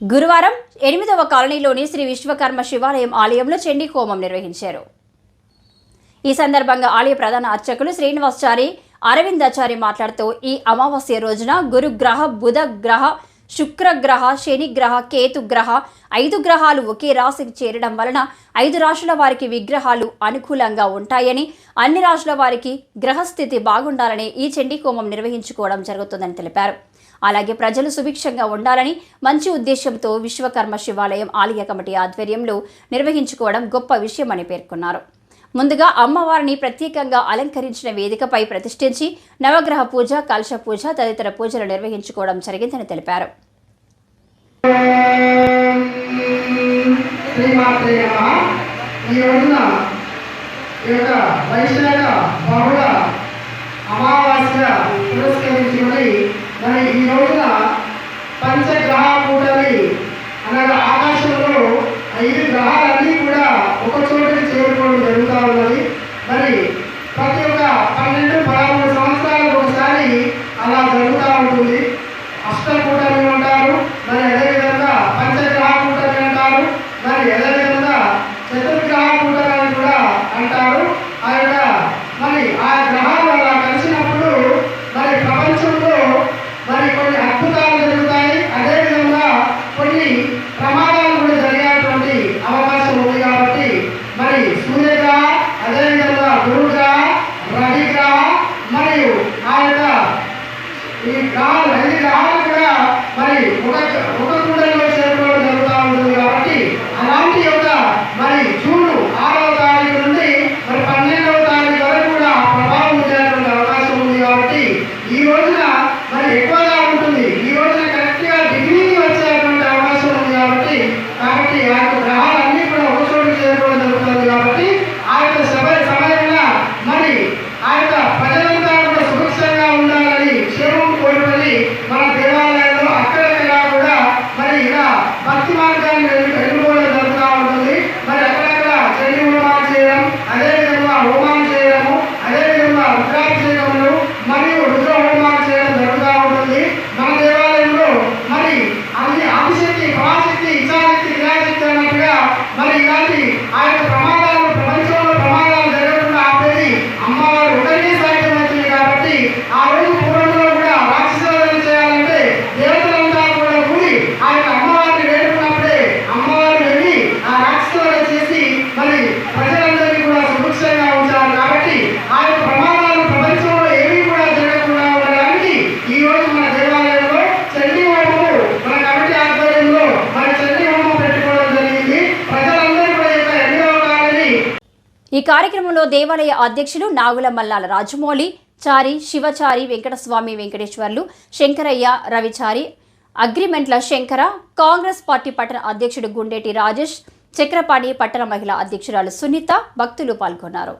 గురువారం ఎనిమిదవ కాలనీలోని శ్రీ విశ్వకర్మ శివాలయం ఆలయంలో చండీ హోమం నిర్వహించారు. ఈ సందర్భంగా ఆలయ ప్రధాన అర్చకులు శ్రీనివాసాచారి అరవిందాచారి మాట్లాడుతూ ఈ అమావాస్య రోజున గురుగ్రహ బుధ గ్రహ శుక్రగ్రహ శనిగ్రహ కేతు గ్రహ ఐదు గ్రహాలు ఒకే రాశికి చేరడం వలన ఐదు రాశుల వారికి విగ్రహాలు అనుకూలంగా ఉంటాయని అన్ని రాశుల వారికి గ్రహస్థితి బాగుండాలని ఈ చండీకోమం నిర్వహించుకోవడం జరుగుతుందని తెలిపారు. అలాగే ప్రజలు సుభిక్షంగా ఉండాలని మంచి ఉద్దేశంతో విశ్వకర్మ శివాలయం ఆలయ కమిటీ ఆధ్వర్యంలో నిర్వహించుకోవడం గొప్ప విషయమని పేర్కొన్నారు. ముందుగా అమ్మవారిని ప్రత్యేకంగా అలంకరించిన వేదికపై ప్రతిష్ఠించి నవగ్రహ పూజ కలశ పూజ తదితర పూజలు నిర్వహించుకోవడం జరిగిందని తెలిపారు. శ్రీమాత్రే నమ ఈ రోజున ఈ యొక్క వైశాఖ బహుళ అమావాస్య పురస్కరించుకుని మరి ఈ రోజున మరి ఆ గ్రహాలు అలా కలిసినప్పుడు మరి ప్రపంచంలో మరి కొన్ని అద్భుతాలు జరుగుతాయి. అదేవిధంగా కొన్ని ప్రమాదాలు కూడా జరిగేటువంటి అవకాశం ఉంది కాబట్టి మరి సూర్యగా అదేవిధంగా గురుగా రవిగా మరియు ఆ యొక్క ఈ గ్రహాలు ஆயிரத்தி ఈ కార్యక్రమంలో దేవాలయ అధ్యక్షులు నాగుల మల్లాల రాజమౌళి చారి శివచారి వెంకటస్వామి వెంకటేశ్వర్లు శంకరయ్య రవిచారి అగ్రిమెంట్ల శంకర కాంగ్రెస్ పార్టీ పట్టణ అధ్యక్షుడు గుండేటి రాజేష్ చక్రపాణి పట్టణ మహిళా అధ్యక్షురాలు సునీత భక్తులు పాల్గొన్నారు.